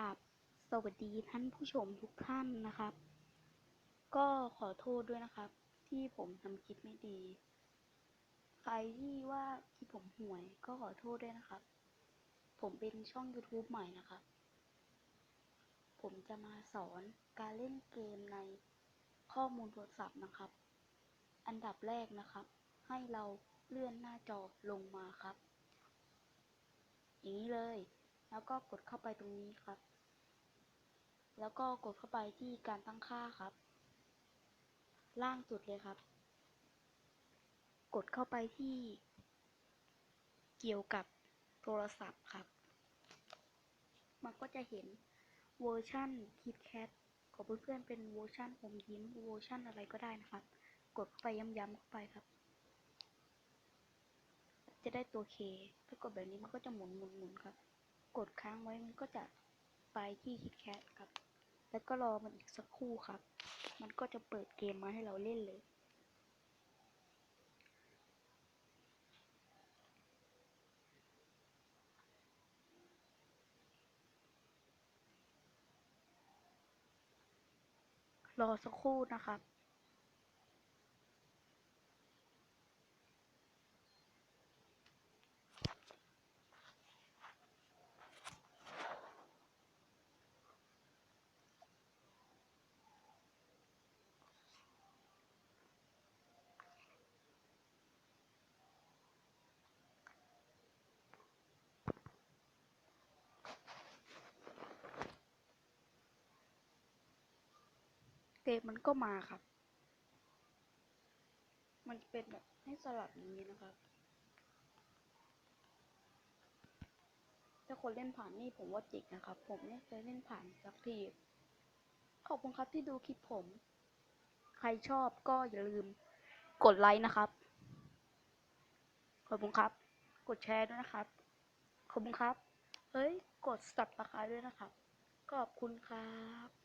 ราบสวัสดีท่านผู้ชมทุกท่านนะครับ ก็ขอโทษด้วยนะครับ ที่ผมทำคลิปไม่ดี ใครที่ว่าคลิปผมห่วยก็ขอโทษด้วยนะครับ ผมเป็นช่อง YouTube ใหม่นะครับ ผมจะมาสอนการเล่นเกมในข้อมูลโทรศัพท์นะครับ อันดับแรกนะครับ ให้เราเลื่อนหน้าจอลงมาครับ อย่างนี้เลย แล้วก็กดเข้าไปตรงนี้ครับ แล้วก็กดเข้าไปที่การตั้งค่าครับ ล่างสุดเลยครับ กดเข้าไปที่ เกี่ยวกับโทรศัพท์ครับ มันก็จะเห็นเวอร์ชัน KitKat ของเพื่อนๆเป็นเวอร์ชันอมยิ้มเวอร์ชันอะไรก็ได้นะครับ กดเข้าไปย้ำๆเข้าไปครับ จะได้ตัว K ถ้ากดแบบนี้มันก็จะหมุนหมุนหมุนครับ กดค้างไว้มันก็จะไปที่ KitKat ครับ แล้วก็รอมันอีกสักครู่ครับ มันก็จะเปิดเกมมาให้เราเล่นเลย รอสักครู่นะครับ เกมมันก็มาครับ มันเป็นแบบให้สลับอย่างนี้นะครับ ถ้าคนเล่นผ่านนี่ผมว่าจิกนะครับ ผมไม่เคยเล่นผ่านสักที ขอบคุณครับที่ดูคลิปผม ใครชอบก็อย่าลืมกดไลค์นะครับ ขอบคุณครับ กดแชร์ด้วยนะครับ ขอบคุณครับ เฮ้ย กดสับตะไคร้ด้วยนะครับ ขอบคุณครับ